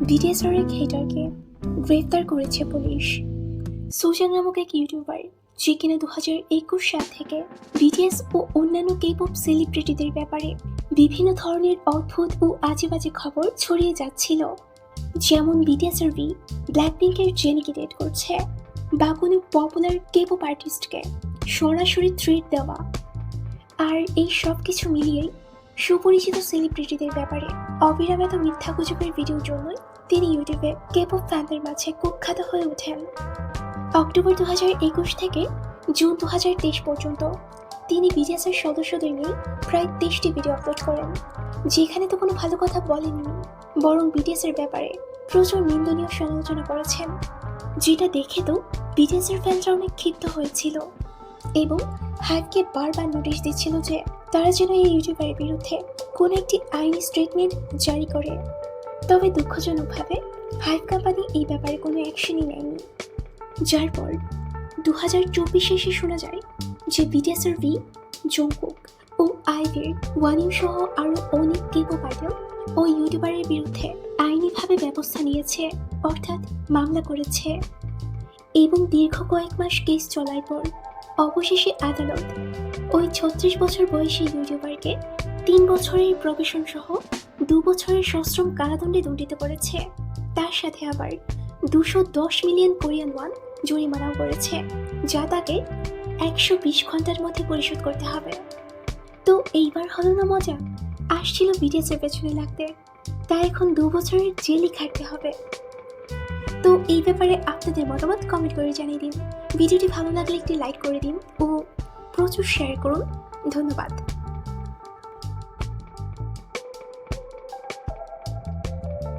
বিটিএসআর এক হেটারকে গ্রেফতার করেছে পুলিশ। সুজান নামক এক ইউটিউবার যে কিনা দু হাজার একুশ সাল থেকে বিটিএস ও অন্যান্য কেপপ সেলিব্রিটিদের ব্যাপারে বিভিন্ন ধরনের অদ্ভুত ও আজে বাজে খবর ছড়িয়ে যাচ্ছিল। যেমন বিটিএসআর ভি ব্ল্যাকপিঙ্কের জেনিকে ডেট করছে। বা কোনো পপুলার কেপপ আর্টিস্টকে সরাসরি থ্রেট দেওয়া। আর এই সব কিছু মিলিয়েই সুপরিচিত সেলিব্রিটিদের ব্যাপারে অবিরাম এত মিথ্যা গুজবের ভিডিওর জন্যই তিনি ইউটিউবে কেপপ ফ্যানদের মাঝে কুখ্যাত হয়ে ওঠেন। অক্টোবর দু একুশ থেকে জুন দু তেইশ পর্যন্ত তিনি বিটিএসের সদস্যদের নিয়ে প্রায় তেইশটি ভিডিও আপলোড করেন, যেখানে তো কোনো ভালো কথা বলেননি, বরং বিটিএসের ব্যাপারে প্রচুর নিন্দনীয় সমালোচনা করেছেন, যেটা দেখে তো বিটিএসের ফ্যানরা অনেক ক্ষিপ্ত হয়েছিল এবং হাইপকে বারবার নোটিশ দিচ্ছিল যে তারা যেন এই ইউটিউবারের বিরুদ্ধে কোনো একটি আইনি স্টেটমেন্ট জারি করে। তবে দুঃখজনকভাবে হাইপ কোম্পানি এই ব্যাপারে কোনো অ্যাকশনই নেয়নি। যার পর দু হাজার চব্বিশে এসে শোনা যায় যে বিটিএসআর ভি, জংকুক ও আইভের ওয়ানিং সহ আরও অনেক আইডল ও ইউটিউবারের বিরুদ্ধে আইনিভাবে ব্যবস্থা নিয়েছে, অর্থাৎ মামলা করেছে। এবং দীর্ঘ কয়েক মাস কেস চলার পর অবশেষে আদালত ওই ছত্রিশ বছর বয়সী ইউটিউবারকে তিন বছরের প্রবেশন সহ দু বছরের সশ্রম কারাদণ্ডে দণ্ডিত করেছে। তার সাথে আবার দুশো দশ মিলিয়ন কোরিয়ান ওয়ান জরিমানাও করেছে, যা তাকে একশো বিশ ঘণ্টার মধ্যে পরিশোধ করতে হবে। তো এইবার হলো না মজা? আসছিল বিটিএসের পেছনে লাগতে। তা এখন দু বছরের জেলই খাটতে হবে। তো এই ব্যাপারে আপনাদের মতামত কমেন্ট করে জানিয়ে দিন। ভিডিওটি ভালো লাগলে একটি লাইক করে দিন ও প্রচুর শেয়ার করুন। ধন্যবাদ।